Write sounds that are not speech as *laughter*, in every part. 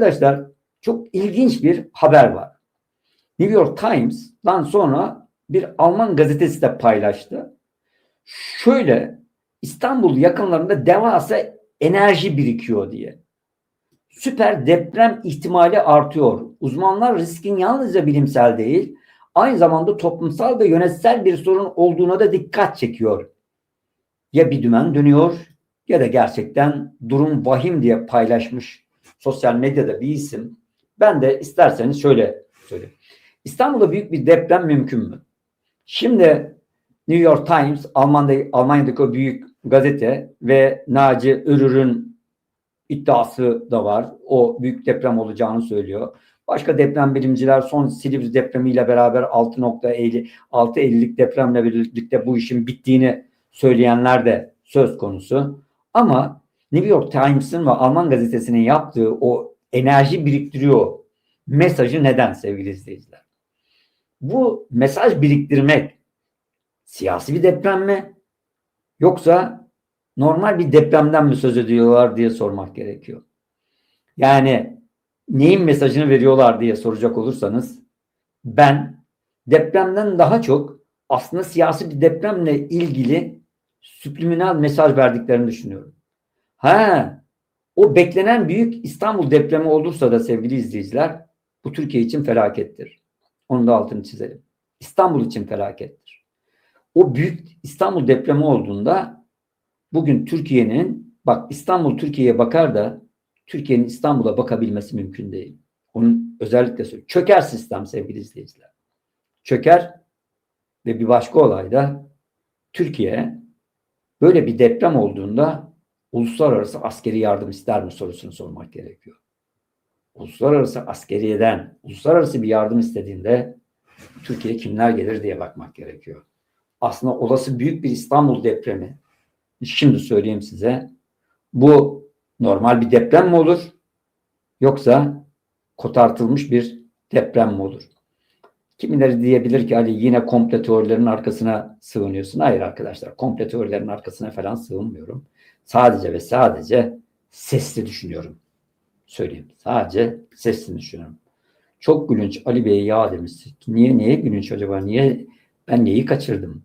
Arkadaşlar çok ilginç bir haber var. New York Times'dan sonra bir Alman gazetesi de paylaştı. Şöyle İstanbul yakınlarında devasa enerji birikiyor diye. Süper deprem ihtimali artıyor. Uzmanlar riskin yalnızca bilimsel değil, aynı zamanda toplumsal ve yönetsel bir sorun olduğuna da dikkat çekiyor. Ya bir dümen dönüyor ya da gerçekten durum vahim diye paylaşmış sosyal medyada bir isim. Ben de isterseniz şöyle söyleyeyim. İstanbul'da büyük bir deprem mümkün mü? Şimdi New York Times, Almanya'da, Almanya'daki o büyük gazete ve Naci Örür'ün iddiası da var. O büyük deprem olacağını söylüyor. Başka deprem bilimciler son Silivri depremiyle beraber 6.50 6.50'lik depremle birlikte bu işin bittiğini söyleyenler de söz konusu. Ama New York Times'ın ve Alman gazetesinin yaptığı o enerji biriktiriyor mesajı neden sevgili izleyiciler? Bu mesaj biriktirmek siyasi bir deprem mi? Yoksa normal bir depremden mi söz ediyorlar diye sormak gerekiyor. Yani neyin mesajını veriyorlar diye soracak olursanız ben depremden daha çok aslında siyasi bir depremle ilgili subliminal mesaj verdiklerini düşünüyorum. Ha, o beklenen büyük İstanbul depremi olursa da sevgili izleyiciler bu Türkiye için felakettir. Onun da altını çizelim. İstanbul için felakettir. O büyük İstanbul depremi olduğunda bugün Türkiye'nin bak İstanbul Türkiye'ye bakar da Türkiye'nin İstanbul'a bakabilmesi mümkün değil. Onun özellikle söylüyorum. Çöker sistem sevgili izleyiciler. Çöker ve bir başka olay da Türkiye böyle bir deprem olduğunda uluslararası askeri yardım ister mi sorusunu sormak gerekiyor. Uluslararası askeriyeden uluslararası bir yardım istediğinde Türkiye kimler gelir diye bakmak gerekiyor. Aslında olası büyük bir İstanbul depremi şimdi söyleyeyim size bu normal bir deprem mi olur yoksa kotartılmış bir deprem mi olur? Kimileri diyebilir ki Ali yine komple teorilerin arkasına sığınıyorsun. Hayır arkadaşlar komple teorilerin arkasına falan sığınmıyorum. Sadece ve sadece sesli düşünüyorum. Söyleyeyim. Sadece sesli düşünüyorum. Çok gülünç Ali Bey ya demiş. Niye niye gülünç acaba? Niye ben neyi kaçırdım?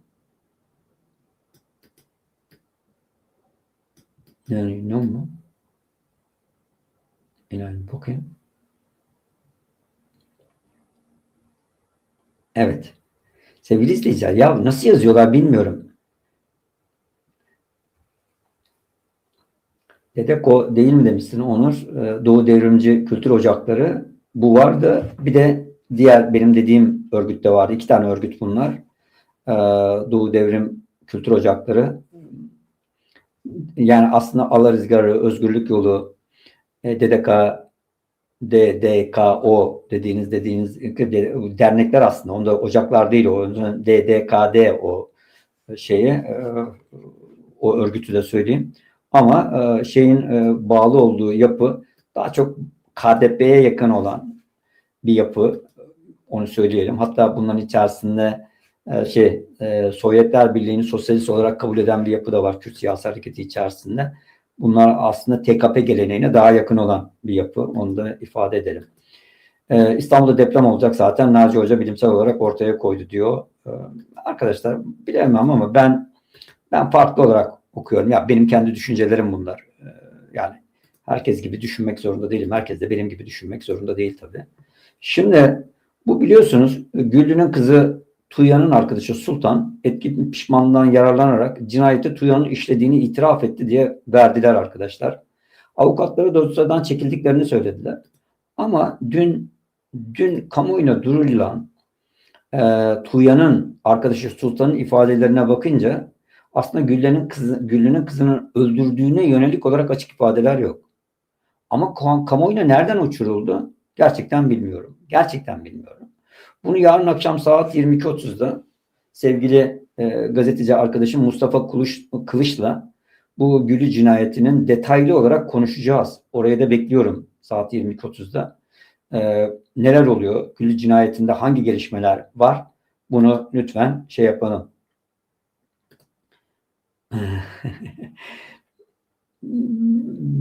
Yani ne mu? Yani bakayım. Evet. Sevgili izleyiciler ya nasıl yazıyorlar bilmiyorum. Dedeko değil mi demişsin Onur? Ee, Doğu Devrimci Kültür Ocakları. Bu vardı. Bir de diğer benim dediğim örgüt de vardı. İki tane örgüt bunlar. Ee, Doğu Devrim Kültür Ocakları. Yani aslında Allah Rızgarı, Özgürlük Yolu, e, DDK, DDKO dediğiniz dediğiniz dernekler aslında. Onda ocaklar değil o. DDKD o şeyi e, o örgütü de söyleyeyim. Ama e, şeyin e, bağlı olduğu yapı daha çok KDP'ye yakın olan bir yapı. Onu söyleyelim. Hatta bunların içerisinde şey Sovyetler Birliği'ni sosyalist olarak kabul eden bir yapı da var Kürt siyasi hareketi içerisinde. Bunlar aslında TKP geleneğine daha yakın olan bir yapı. Onu da ifade edelim. Ee, İstanbul'da deprem olacak zaten Naci Hoca bilimsel olarak ortaya koydu diyor. Ee, arkadaşlar bilemem ama ben ben farklı olarak okuyorum. Ya benim kendi düşüncelerim bunlar. Ee, yani herkes gibi düşünmek zorunda değilim. Herkes de benim gibi düşünmek zorunda değil tabii. Şimdi bu biliyorsunuz Güllü'nün kızı Tuya'nın arkadaşı Sultan etki pişmanlığından yararlanarak cinayeti Tuya'nın işlediğini itiraf etti diye verdiler arkadaşlar. Avukatları dosyadan çekildiklerini söylediler. Ama dün dün kamuoyuna durulan e, Tuya'nın arkadaşı Sultan'ın ifadelerine bakınca aslında Güllü'nün kızı, Güllü'nün kızının öldürdüğüne yönelik olarak açık ifadeler yok. Ama kamuoyuna nereden uçuruldu? Gerçekten bilmiyorum. Gerçekten bilmiyorum. Bunu yarın akşam saat 22.30'da sevgili e, gazeteci arkadaşım Mustafa Kılıç, Kılıç'la bu Gülü cinayetinin detaylı olarak konuşacağız. Oraya da bekliyorum saat 22.30'da. E, neler oluyor? Gülü cinayetinde hangi gelişmeler var? Bunu lütfen şey yapalım. *laughs*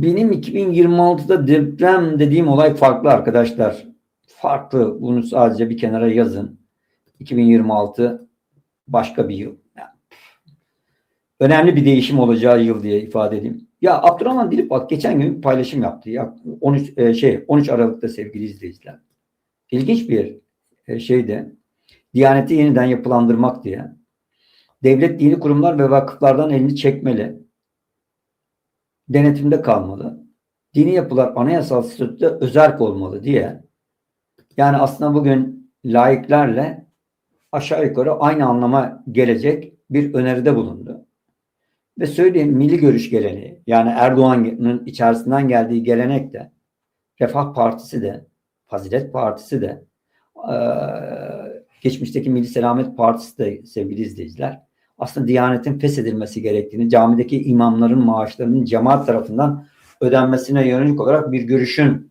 benim 2026'da deprem dediğim olay farklı arkadaşlar. Farklı. Bunu sadece bir kenara yazın. 2026 başka bir yıl. Önemli bir değişim olacağı yıl diye ifade edeyim. Ya Abdurrahman Dilip bak geçen gün bir paylaşım yaptı. Ya 13 e, şey 13 Aralık'ta sevgili izleyiciler. İlginç bir e, şeyde Diyaneti yeniden yapılandırmak diye devlet dini kurumlar ve vakıflardan elini çekmeli. Denetimde kalmalı. Dini yapılar anayasal statüde özerk olmalı diye. Yani aslında bugün laiklerle aşağı yukarı aynı anlama gelecek bir öneride bulundu. Ve söyleyeyim milli görüş geleneği yani Erdoğan'ın içerisinden geldiği gelenek de Refah Partisi de Fazilet Partisi de geçmişteki Milli Selamet Partisi de sevgili izleyiciler aslında Diyanet'in feshedilmesi gerektiğini, camideki imamların maaşlarının cemaat tarafından ödenmesine yönelik olarak bir görüşün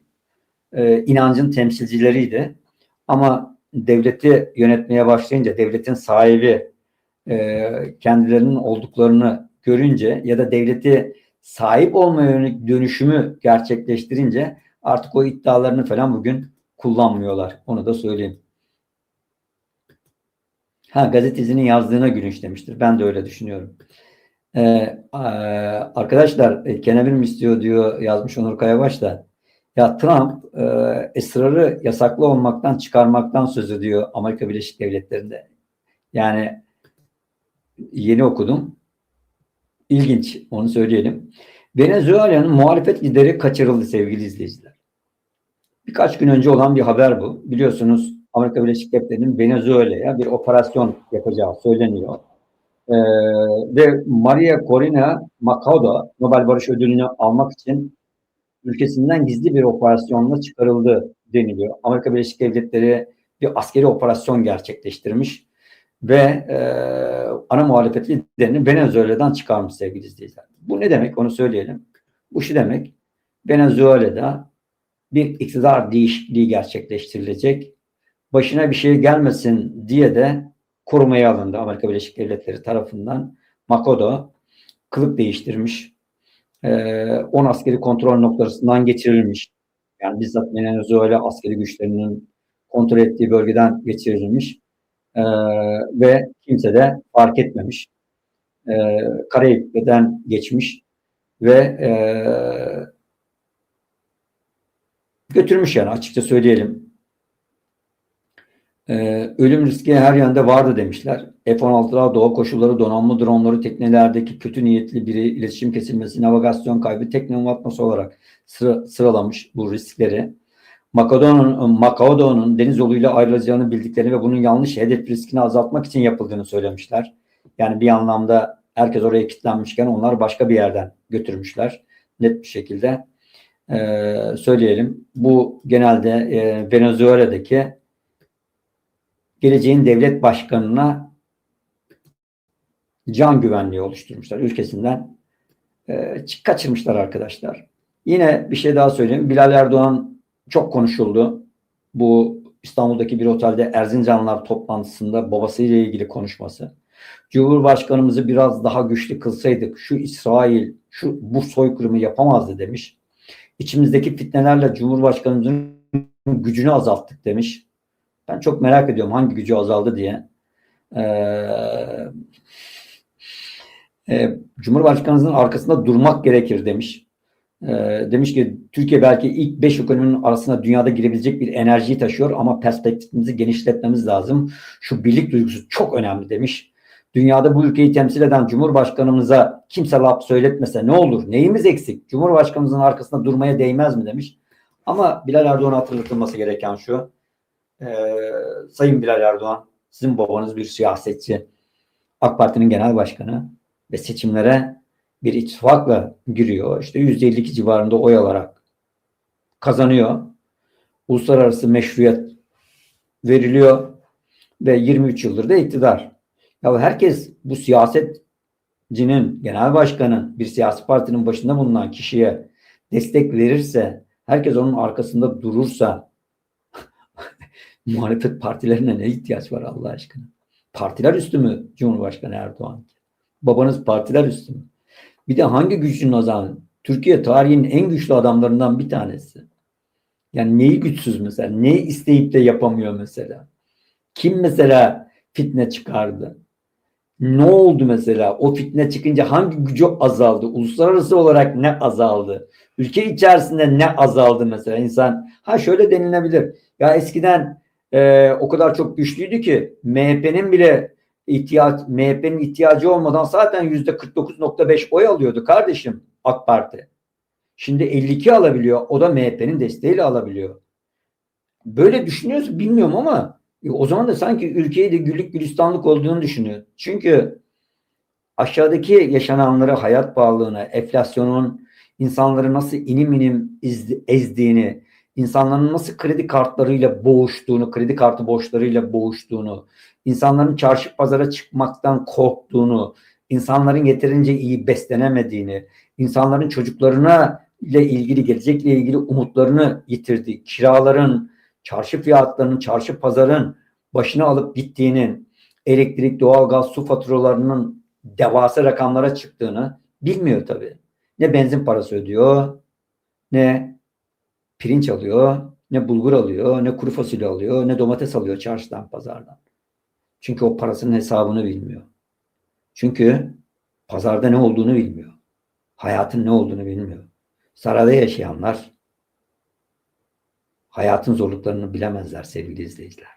e, inancın temsilcileriydi. Ama devleti yönetmeye başlayınca, devletin sahibi e, kendilerinin olduklarını görünce ya da devleti sahip olmaya yönelik dönüşümü gerçekleştirince artık o iddialarını falan bugün kullanmıyorlar. Onu da söyleyeyim. Ha gazetecinin yazdığına gülünç demiştir. Ben de öyle düşünüyorum. Ee, arkadaşlar e, kenevir mi istiyor diyor yazmış Onur Kayabaş da. Ya Trump e, esrarı yasaklı olmaktan çıkarmaktan söz ediyor Amerika Birleşik Devletleri'nde. Yani yeni okudum. İlginç onu söyleyelim. Venezuela'nın muhalefet lideri kaçırıldı sevgili izleyiciler. Birkaç gün önce olan bir haber bu. Biliyorsunuz Amerika Birleşik Devletleri'nin Venezuela'ya bir operasyon yapacağı söyleniyor. Ee, ve Maria Corina Machado Nobel Barış Ödülünü almak için ülkesinden gizli bir operasyonla çıkarıldı deniliyor. Amerika Birleşik Devletleri bir askeri operasyon gerçekleştirmiş ve e, ana muhalefet liderini Venezuela'dan çıkarmış sevgili izleyiciler. Bu ne demek onu söyleyelim. Bu şu demek Venezuela'da bir iktidar değişikliği gerçekleştirilecek başına bir şey gelmesin diye de korumaya alındı Amerika Birleşik Devletleri tarafından. Makodo kılık değiştirmiş. 10 ee, askeri kontrol noktasından geçirilmiş. Yani bizzat Venezuela askeri güçlerinin kontrol ettiği bölgeden geçirilmiş. Ee, ve kimse de fark etmemiş. Ee, Karayip'ten geçmiş ve götürmüş yani açıkça söyleyelim. Ee, ölüm riski her yönde vardı demişler. F-16'lar doğa koşulları, donanma dronları, teknelerdeki kötü niyetli biri iletişim kesilmesi, navigasyon kaybı, tekne atması olarak sıra, sıralamış bu riskleri. Makado'nun Makado'nun deniz yoluyla ayrılacağını bildiklerini ve bunun yanlış hedef riskini azaltmak için yapıldığını söylemişler. Yani bir anlamda herkes oraya kilitlenmişken onlar başka bir yerden götürmüşler. Net bir şekilde ee, söyleyelim. Bu genelde e, Venezuela'daki geleceğin devlet başkanına can güvenliği oluşturmuşlar. Ülkesinden e, kaçırmışlar arkadaşlar. Yine bir şey daha söyleyeyim. Bilal Erdoğan çok konuşuldu. Bu İstanbul'daki bir otelde Erzincanlar toplantısında babasıyla ilgili konuşması. Cumhurbaşkanımızı biraz daha güçlü kılsaydık şu İsrail şu bu soykırımı yapamazdı demiş. İçimizdeki fitnelerle Cumhurbaşkanımızın gücünü azalttık demiş. Ben çok merak ediyorum hangi gücü azaldı diye. Ee, e, Cumhurbaşkanımızın arkasında durmak gerekir demiş. Ee, demiş ki Türkiye belki ilk beş ekonominin arasında dünyada girebilecek bir enerjiyi taşıyor ama perspektifimizi genişletmemiz lazım. Şu birlik duygusu çok önemli demiş. Dünyada bu ülkeyi temsil eden Cumhurbaşkanımıza kimse laf söyletmese ne olur? Neyimiz eksik? Cumhurbaşkanımızın arkasında durmaya değmez mi demiş. Ama Bilal Erdoğan'a hatırlatılması gereken şu e, Sayın Bilal Erdoğan sizin babanız bir siyasetçi. AK Parti'nin genel başkanı ve seçimlere bir ittifakla giriyor. İşte %52 civarında oy alarak kazanıyor. Uluslararası meşruiyet veriliyor ve 23 yıldır da iktidar. Ya herkes bu siyasetcinin, genel başkanın, bir siyasi partinin başında bulunan kişiye destek verirse, herkes onun arkasında durursa muhalefet partilerine ne ihtiyaç var Allah aşkına? Partiler üstü mü Cumhurbaşkanı Erdoğan? Babanız partiler üstü mü? Bir de hangi gücün o zaman Türkiye tarihinin en güçlü adamlarından bir tanesi. Yani neyi güçsüz mesela? Neyi isteyip de yapamıyor mesela? Kim mesela fitne çıkardı? Ne oldu mesela? O fitne çıkınca hangi gücü azaldı? Uluslararası olarak ne azaldı? Ülke içerisinde ne azaldı mesela? İnsan ha şöyle denilebilir. Ya eskiden e, o kadar çok güçlüydü ki MHP'nin bile ihtiyaç MHP'nin ihtiyacı olmadan zaten yüzde 49.5 oy alıyordu kardeşim AK Parti. Şimdi 52 alabiliyor. O da MHP'nin desteğiyle alabiliyor. Böyle düşünüyoruz bilmiyorum ama e, o zaman da sanki ülkeyi de güllük gülistanlık olduğunu düşünüyor. Çünkü aşağıdaki yaşananları hayat pahalılığına, enflasyonun insanları nasıl inim inim ezdiğini, insanların nasıl kredi kartlarıyla boğuştuğunu, kredi kartı borçlarıyla boğuştuğunu, insanların çarşı pazara çıkmaktan korktuğunu, insanların yeterince iyi beslenemediğini, insanların çocuklarına ile ilgili gelecekle ilgili umutlarını yitirdi. Kiraların, çarşı fiyatlarının, çarşı pazarın başına alıp gittiğinin, elektrik, doğalgaz, su faturalarının devasa rakamlara çıktığını bilmiyor tabii. Ne benzin parası ödüyor, ne pirinç alıyor, ne bulgur alıyor, ne kuru fasulye alıyor, ne domates alıyor çarşıdan, pazardan. Çünkü o parasının hesabını bilmiyor. Çünkü pazarda ne olduğunu bilmiyor. Hayatın ne olduğunu bilmiyor. Sarayda yaşayanlar hayatın zorluklarını bilemezler sevgili izleyiciler.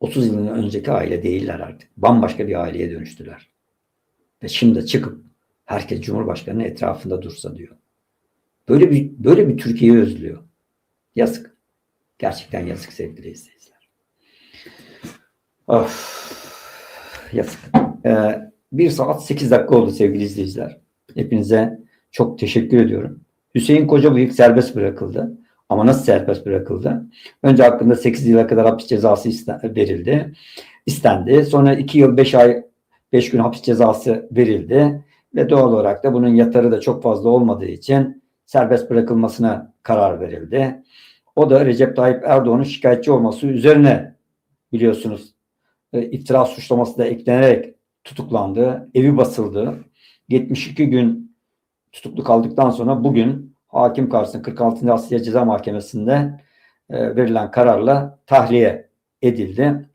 30 yıl önceki aile değiller artık. Bambaşka bir aileye dönüştüler. Ve şimdi çıkıp herkes Cumhurbaşkanı'nın etrafında dursa diyor. Böyle bir böyle bir Türkiye'yi özlüyor. Yazık. Gerçekten yazık sevgili izleyiciler. Of. Yazık. Ee, bir saat 8 dakika oldu sevgili izleyiciler. Hepinize çok teşekkür ediyorum. Hüseyin Kocabıyık serbest bırakıldı. Ama nasıl serbest bırakıldı? Önce hakkında 8 yıla kadar hapis cezası verildi. istendi. Sonra 2 yıl 5 ay 5 gün hapis cezası verildi. Ve doğal olarak da bunun yatarı da çok fazla olmadığı için serbest bırakılmasına karar verildi. O da Recep Tayyip Erdoğan'ın şikayetçi olması üzerine biliyorsunuz e, iftira suçlaması da eklenerek tutuklandı. Evi basıldı. 72 gün tutuklu kaldıktan sonra bugün hakim karşısında 46. Asliye Ceza Mahkemesi'nde e, verilen kararla tahliye edildi.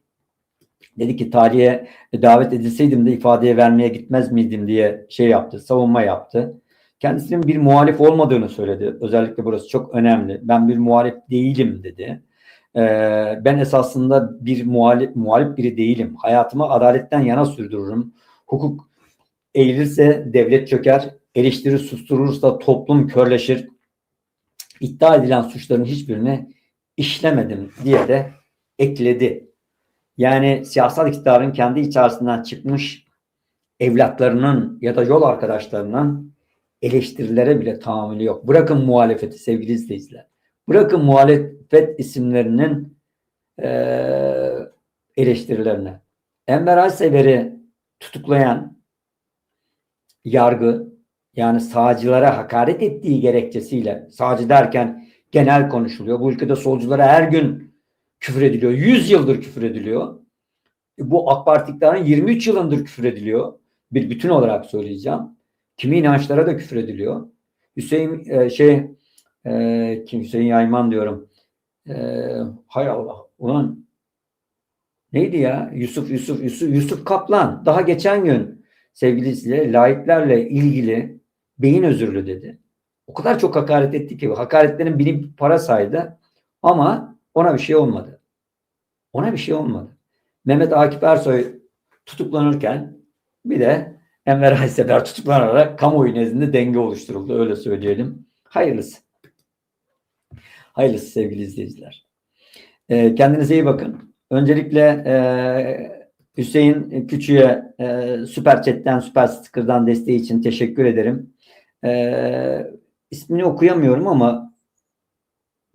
Dedi ki tahliye davet edilseydim de ifadeye vermeye gitmez miydim diye şey yaptı, savunma yaptı. Kendisinin bir muhalif olmadığını söyledi. Özellikle burası çok önemli. Ben bir muhalif değilim dedi. Ee, ben esasında bir muhalif, muhalif biri değilim. Hayatımı adaletten yana sürdürürüm. Hukuk eğilirse devlet çöker, eleştiri susturursa toplum körleşir. İddia edilen suçların hiçbirini işlemedim diye de ekledi. Yani siyasal iktidarın kendi içerisinden çıkmış evlatlarının ya da yol arkadaşlarının eleştirilere bile tahammülü yok. Bırakın muhalefeti sevgili izleyiciler. Bırakın muhalefet isimlerinin e, eleştirilerine. Enver Aysever'i tutuklayan yargı yani sağcılara hakaret ettiği gerekçesiyle sağcı derken genel konuşuluyor. Bu ülkede solculara her gün küfür ediliyor. 100 yıldır küfür ediliyor. Bu AK Parti iktidarın 23 yılındır küfür ediliyor. Bir bütün olarak söyleyeceğim. Kimi inançlara da küfür ediliyor. Hüseyin e, şey e, kim Hüseyin Yayman diyorum. E, hay Allah. Ulan neydi ya? Yusuf Yusuf Yusuf Yusuf Kaplan daha geçen gün sevgili izleyiciler laiklerle ilgili beyin özürlü dedi. O kadar çok hakaret etti ki hakaretlerin biri para saydı ama ona bir şey olmadı. Ona bir şey olmadı. Mehmet Akif Ersoy tutuklanırken bir de Enver Aysever tutuklanarak kamuoyu nezdinde denge oluşturuldu. Öyle söyleyelim. Hayırlısı. Hayırlısı sevgili izleyiciler. Ee, kendinize iyi bakın. Öncelikle e, Hüseyin Küçü'ye e, Süper Chat'ten, Süper Sticker'dan desteği için teşekkür ederim. E, ismini okuyamıyorum ama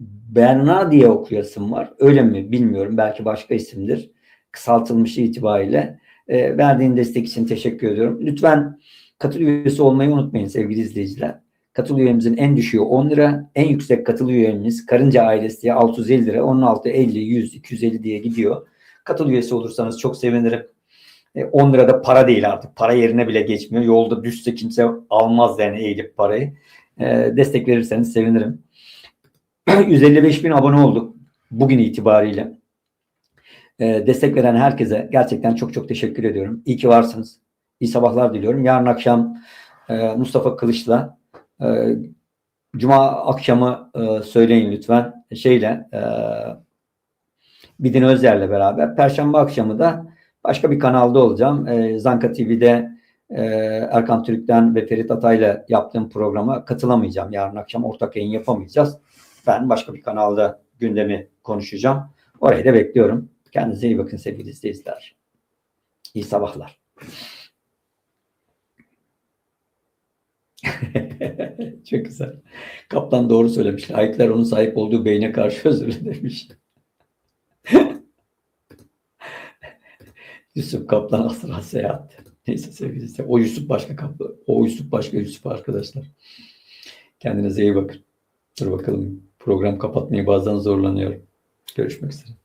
Berna diye okuyasım var. Öyle mi bilmiyorum. Belki başka isimdir. Kısaltılmış itibariyle. E, verdiğin destek için teşekkür ediyorum. Lütfen katıl üyesi olmayı unutmayın sevgili izleyiciler. Katıl üyemizin en düşüğü 10 lira. En yüksek katıl üyemiz Karınca ailesi diye 650 lira. 16, 50, 100, 250 diye gidiyor. Katıl üyesi olursanız çok sevinirim. E, 10 lira da para değil artık. Para yerine bile geçmiyor. Yolda düşse kimse almaz yani eğilip parayı. E, destek verirseniz sevinirim. *clears throat* 155 bin abone olduk bugün itibariyle. E, destek veren herkese gerçekten çok çok teşekkür ediyorum. İyi ki varsınız. İyi sabahlar diliyorum. Yarın akşam e, Mustafa Kılıç'la e, Cuma akşamı e, söyleyin lütfen şeyle e, Bidin Özer'le beraber. Perşembe akşamı da başka bir kanalda olacağım. Zanka TV'de Erkan Türk'ten ve Ferit Atay'la yaptığım programa katılamayacağım. Yarın akşam ortak yayın yapamayacağız. Ben başka bir kanalda gündemi konuşacağım. Orayı da bekliyorum. Kendinize iyi bakın sevgili izleyiciler. İyi sabahlar. *laughs* Çok güzel. Kaplan doğru söylemiş. Laikler onun sahip olduğu beyne karşı *laughs* özür demiş. *laughs* Yusuf Kaplan asra seyahat. Neyse sevgili izleyiciler. O Yusuf başka Kaplan. O Yusuf başka Yusuf arkadaşlar. Kendinize iyi bakın. Dur bakalım. Program kapatmayı bazen zorlanıyorum. Görüşmek üzere.